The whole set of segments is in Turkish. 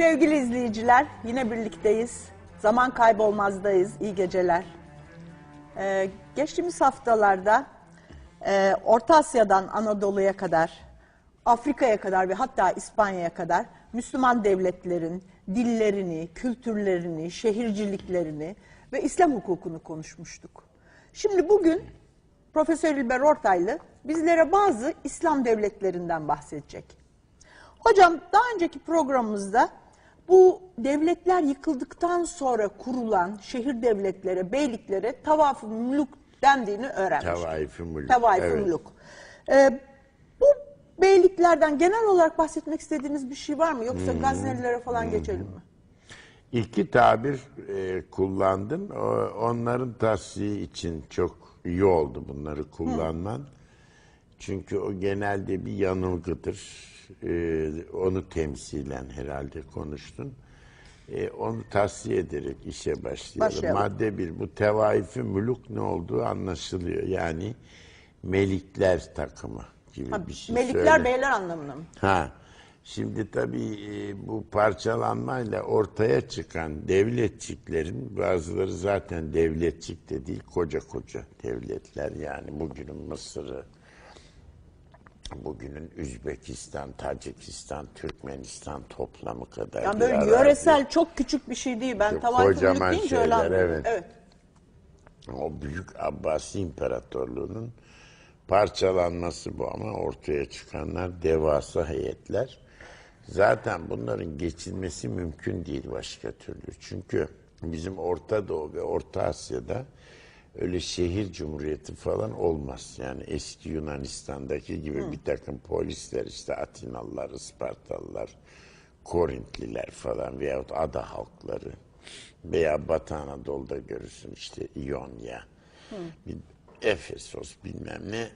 Sevgili izleyiciler, yine birlikteyiz. Zaman kaybolmazdayız. İyi geceler. Ee, geçtiğimiz haftalarda e, Orta Asya'dan Anadolu'ya kadar, Afrika'ya kadar ve hatta İspanya'ya kadar Müslüman devletlerin dillerini, kültürlerini, şehirciliklerini ve İslam hukukunu konuşmuştuk. Şimdi bugün Profesör İlber Ortaylı bizlere bazı İslam devletlerinden bahsedecek. Hocam daha önceki programımızda bu devletler yıkıldıktan sonra kurulan şehir devletlere, beyliklere tavaf-ı müluk dendiğini öğrenmiştik. Tavaif-i müluk, Tavaif-ı evet. Ee, bu beyliklerden genel olarak bahsetmek istediğiniz bir şey var mı? Yoksa Hmm. Gaznelilere falan geçelim mi? İki tabir e, kullandın. O, onların tahsiyi için çok iyi oldu bunları kullanman. Çünkü o genelde bir yanılgıdır. E, onu temsilen herhalde konuştun. E, onu tahsiye ederek işe başlayalım. Başlayalım. Madde bir, bu tevaifi müluk ne olduğu anlaşılıyor. Yani melikler takımı gibi Ha, bir şey Melikler söyle. beyler anlamına mı? Ha. Şimdi tabii e, bu parçalanmayla ortaya çıkan devletçiklerin bazıları zaten devletçik de değil koca koca devletler yani bugünün Mısır'ı, bugünün Üzbekistan, Tacikistan, Türkmenistan toplamı kadar. Yani böyle yöresel çok küçük bir şey değil. Ben mülük kocaman deyince öyle şeyler, anlıyorum. evet. evet. O büyük Abbasi İmparatorluğu'nun parçalanması bu ama ortaya çıkanlar devasa heyetler. Zaten bunların geçilmesi mümkün değil başka türlü. Çünkü bizim Orta Doğu ve Orta Asya'da öyle şehir cumhuriyeti falan olmaz. Yani eski Yunanistan'daki gibi bir takım polisler işte Atinalılar, Ispartalılar, Korintliler falan veyahut ada halkları veya Batı Anadolu'da görürsün işte İonya, bir Efesos bilmem ne.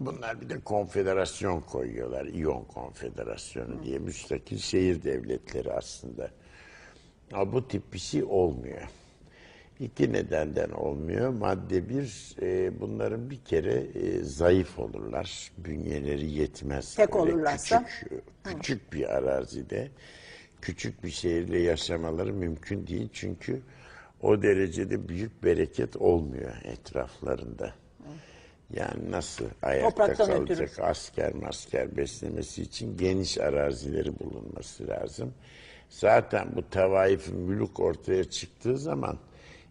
Bunlar bir de konfederasyon koyuyorlar. İyon Konfederasyonu diye müstakil şehir devletleri aslında. Ama bu tip bir şey olmuyor. İki nedenden olmuyor. Madde bir, e, bunların bir kere e, zayıf olurlar. Bünyeleri yetmez. Tek Böyle olurlarsa? Küçük, küçük bir arazide, küçük bir şehirde yaşamaları mümkün değil. Çünkü o derecede büyük bereket olmuyor etraflarında. Yani nasıl ayakta Topraktan kalacak ötürü. asker masker beslemesi için geniş arazileri bulunması lazım. Zaten bu tavaif müluk ortaya çıktığı zaman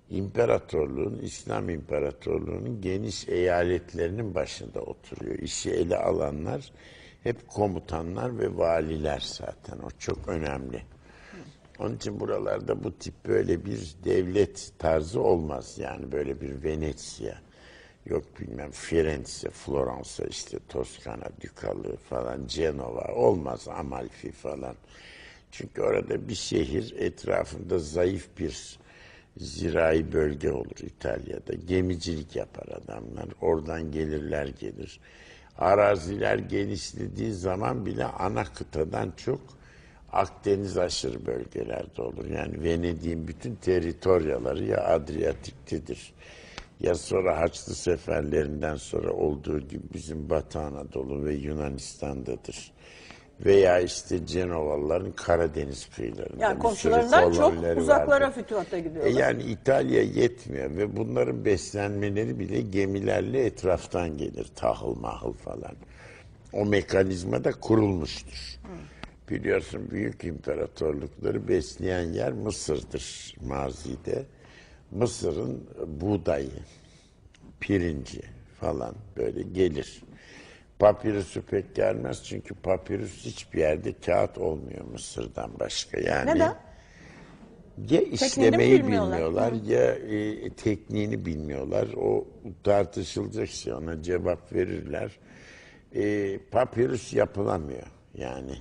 imparatorluğun, İslam İmparatorluğu'nun geniş eyaletlerinin başında oturuyor. İşi ele alanlar hep komutanlar ve valiler zaten. O çok önemli. Onun için buralarda bu tip böyle bir devlet tarzı olmaz. Yani böyle bir Venezia, yok bilmem Firenze, Floransa, işte Toskana, Dükalı falan, Cenova olmaz Amalfi falan. Çünkü orada bir şehir etrafında zayıf bir zirai bölge olur İtalya'da. Gemicilik yapar adamlar. Oradan gelirler gelir. Araziler genişlediği zaman bile ana kıtadan çok Akdeniz aşırı bölgelerde olur. Yani Venedik'in bütün teritoryaları ya Adriyatik'tedir. Ya sonra Haçlı seferlerinden sonra olduğu gibi bizim Batı Anadolu ve Yunanistan'dadır. Veya işte Cenovalıların Karadeniz kıyılarında. Yani komşularından çok uzaklara vardır. fütuhata E gidiyorlar. yani İtalya yetmiyor ve bunların beslenmeleri bile gemilerle etraftan gelir. Tahıl mahıl falan. O mekanizma da kurulmuştur. Biliyorsun büyük imparatorlukları besleyen yer Mısır'dır mazide. Mısır'ın buğdayı, pirinci falan böyle gelir. Papirüsü pek gelmez çünkü papirüs hiçbir yerde kağıt olmuyor Mısır'dan başka. Yani Neden? ya işlemeyi bilmiyorlar? bilmiyorlar ya e, tekniğini bilmiyorlar. O tartışılacak şey ona cevap verirler. E, papirüs yapılamıyor yani.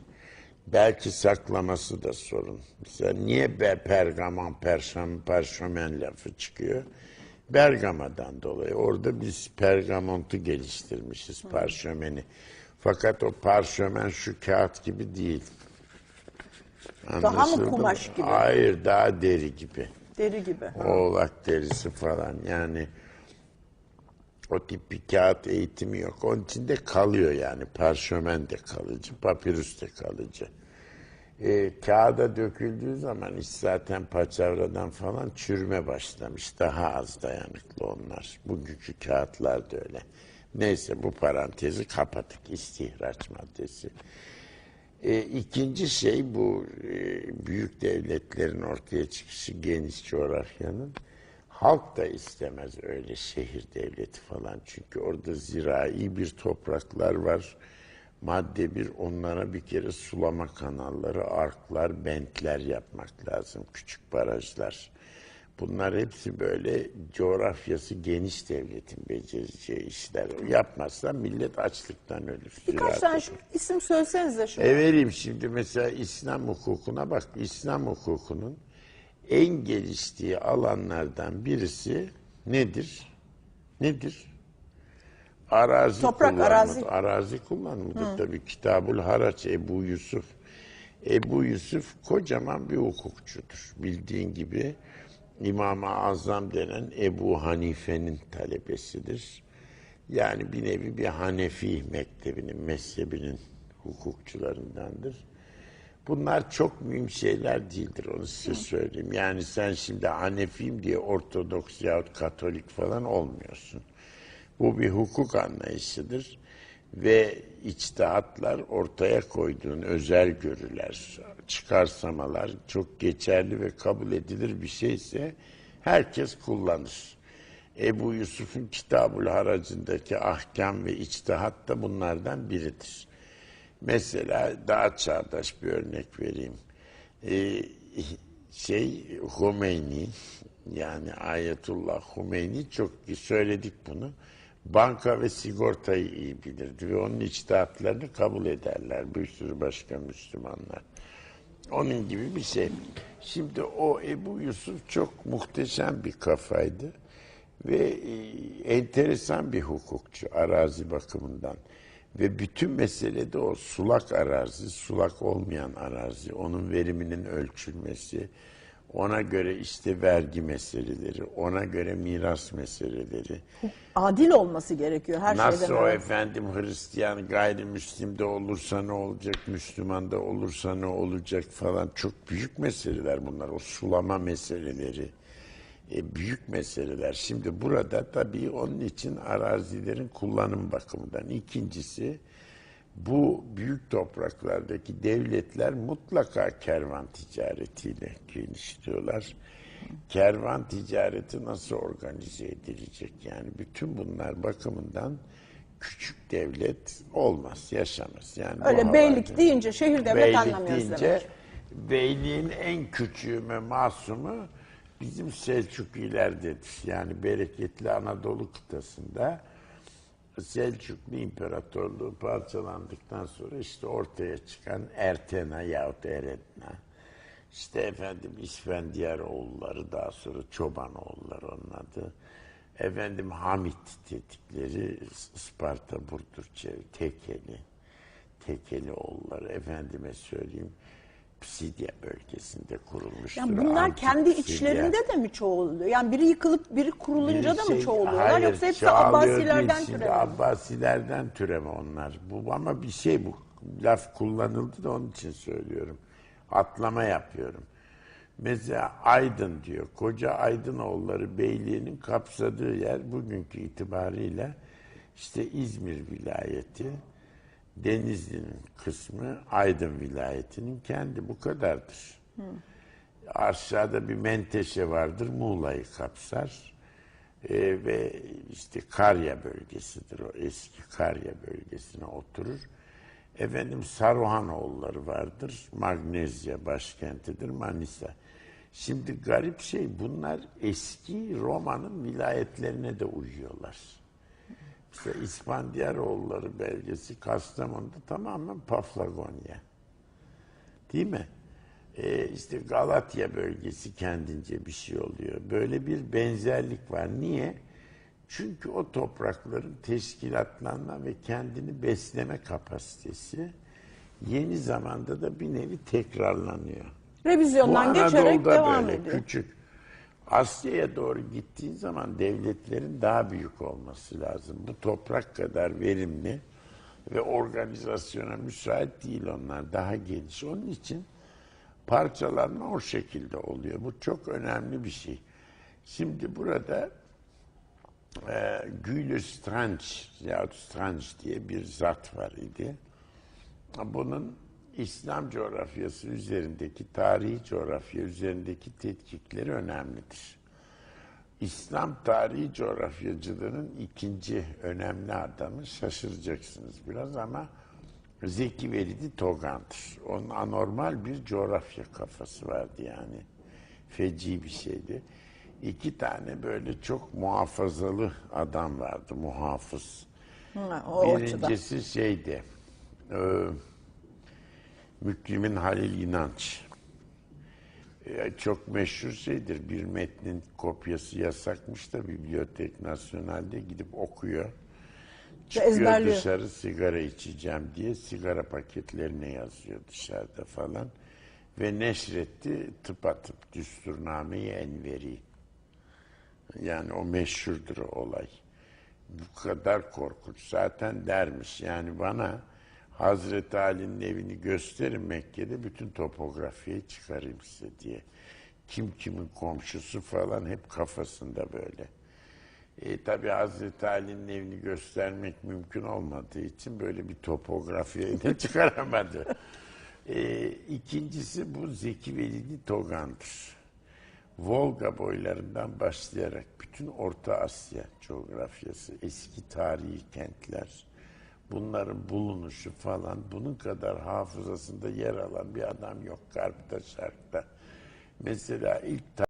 Belki saklaması da sorun. Mesela niye be, pergaman, perşem, perşömen lafı çıkıyor? Bergama'dan dolayı. Orada biz pergamontu geliştirmişiz, parşömeni. Fakat o parşömen şu kağıt gibi değil. Daha mı kumaş gibi? Hayır, daha deri gibi. Deri gibi. Oğlak derisi falan yani o tip bir kağıt eğitimi yok. Onun içinde kalıyor yani. Parşömen de kalıcı, papirüs de kalıcı. E, kağıda döküldüğü zaman iş zaten paçavradan falan çürüme başlamış. Daha az dayanıklı onlar. Bugünkü kağıtlar da öyle. Neyse bu parantezi kapattık. İstihraç maddesi. E, ikinci şey bu e, büyük devletlerin ortaya çıkışı geniş coğrafyanın. Halk da istemez öyle şehir devleti falan. Çünkü orada zirai bir topraklar var. Madde bir onlara bir kere sulama kanalları, arklar, bentler yapmak lazım. Küçük barajlar. Bunlar hepsi böyle coğrafyası geniş devletin becereceği işler. Yapmazsa millet açlıktan ölür. Birkaç tane şu isim söylesenize şu. e vereyim şimdi mesela İslam hukukuna bak. İslam hukukunun en geliştiği alanlardan birisi nedir? Nedir? Arazi Toprak, kullanımı. arazi. Arazi kullanımıdır tabii. Kitabul Haraç Ebu Yusuf. Ebu Yusuf kocaman bir hukukçudur. Bildiğin gibi İmam-ı Azam denen Ebu Hanife'nin talebesidir. Yani bir nevi bir Hanefi mektebinin, mezhebinin hukukçularındandır. Bunlar çok mühim şeyler değildir onu size söyleyeyim. Yani sen şimdi Hanefiyim diye Ortodoks yahut Katolik falan olmuyorsun. Bu bir hukuk anlayışıdır ve içtihatlar ortaya koyduğun özel görüler, çıkarsamalar çok geçerli ve kabul edilir bir şeyse herkes kullanır. Ebu Yusuf'un Kitabul Haracındaki ahkam ve içtihat da bunlardan biridir. Mesela daha çağdaş bir örnek vereyim. Ee, şey Humeyni yani Ayetullah Humeyni çok söyledik bunu. Banka ve sigortayı iyi bilirdi ve onun içtihatlarını kabul ederler bir sürü başka Müslümanlar. Onun gibi bir şey. Şimdi o Ebu Yusuf çok muhteşem bir kafaydı ve e, enteresan bir hukukçu arazi bakımından. Ve bütün mesele de o sulak arazi, sulak olmayan arazi, onun veriminin ölçülmesi, ona göre işte vergi meseleleri, ona göre miras meseleleri. Adil olması gerekiyor her Nasıl şeyden o önce. efendim Hristiyan gayrimüslim de olursa ne olacak, Müslüman da olursa ne olacak falan çok büyük meseleler bunlar. O sulama meseleleri e, büyük meseleler. Şimdi burada tabii onun için arazilerin kullanım bakımından. İkincisi bu büyük topraklardaki devletler mutlaka kervan ticaretiyle genişliyorlar. Kervan ticareti nasıl organize edilecek? Yani bütün bunlar bakımından küçük devlet olmaz, yaşamaz. Yani Öyle beylik deyince şehir devlet Beylik anlamıyoruz deyince, demek. Beyliğin en küçüğü ve masumu bizim Selçuklilerdedir. Yani bereketli Anadolu kıtasında Selçuklu İmparatorluğu parçalandıktan sonra işte ortaya çıkan Ertena yahut Eretna, işte efendim İsfendiyaroğulları daha sonra Çobanoğulları onun adı. Efendim Hamit dedikleri Sparta Burdur Tekeli, Tekeli oğulları efendime söyleyeyim Pisidia bölgesinde kurulmuştur. Yani bunlar kendi içlerinde de mi çoğuluyor? Yani biri yıkılıp biri kurulunca da mı çoğuluyorlar hayır, yoksa hepsi çoğalıyor Abbasilerden değil. Şimdi türeme? mi? Abbasilerden türeme onlar. Bu ama bir şey bu. Laf kullanıldı da onun için söylüyorum. Atlama yapıyorum. Mesela Aydın diyor. Koca Aydınoğulları Beyliği'nin kapsadığı yer bugünkü itibariyle işte İzmir vilayeti, Denizli'nin kısmı Aydın vilayetinin kendi bu kadardır. Aşağıda bir menteşe vardır, Muğla'yı kapsar. Ee, ve işte Karya bölgesidir o eski Karya bölgesine oturur. Efendim Saruhanoğulları vardır. Magnezya başkentidir Manisa. Şimdi garip şey bunlar eski Roma'nın vilayetlerine de uyuyorlar. Mesela İspandiyaroğulları belgesi Kastamonu'da tamamen Paflagonya. Değil mi? Ee, işte Galatya bölgesi kendince bir şey oluyor. Böyle bir benzerlik var. Niye? Çünkü o toprakların teşkilatlanma ve kendini besleme kapasitesi yeni zamanda da bir nevi tekrarlanıyor. Revizyondan geçerek Anadolu'da devam böyle ediyor. küçük. Asya'ya doğru gittiğin zaman devletlerin daha büyük olması lazım. Bu toprak kadar verimli ve organizasyona müsait değil onlar. Daha geniş. Onun için Parçalanma o şekilde oluyor. Bu çok önemli bir şey. Şimdi burada e, Güyle Strange ya Strange diye bir zat var idi. Bunun İslam coğrafyası üzerindeki, tarihi coğrafya üzerindeki tetkikleri önemlidir. İslam tarihi coğrafyacılığının ikinci önemli adamı şaşıracaksınız biraz ama Zeki Velidi Togan'dır. Onun anormal bir coğrafya kafası vardı yani. Feci bir şeydi. İki tane böyle çok muhafazalı adam vardı, muhafız. Ha, o açıdan. Birincisi şeydi, e, Mükrimin Halil İnanç. E, çok meşhur şeydir, bir metnin kopyası yasakmış da Bibliotek Nasyonel'de gidip okuyor. Çıkıyor ezberliyor. dışarı sigara içeceğim diye sigara paketlerine yazıyor dışarıda falan. Ve neşretti tıpatıp Düsturname-i Enveri. Yani o meşhurdur o olay. Bu kadar korkunç. Zaten dermiş yani bana Hazreti Ali'nin evini gösterin Mekke'de bütün topografiyi çıkarayım size diye. Kim kimin komşusu falan hep kafasında böyle. E, tabii Hazreti Ali'nin evini göstermek mümkün olmadığı için böyle bir topografiyi de çıkaramadı. E, ikincisi bu Zeki Velidi Togan'dır. Volga boylarından başlayarak bütün Orta Asya coğrafyası, eski tarihi kentler, bunların bulunuşu falan bunun kadar hafızasında yer alan bir adam yok Garp'ta, Şark'ta. Mesela ilk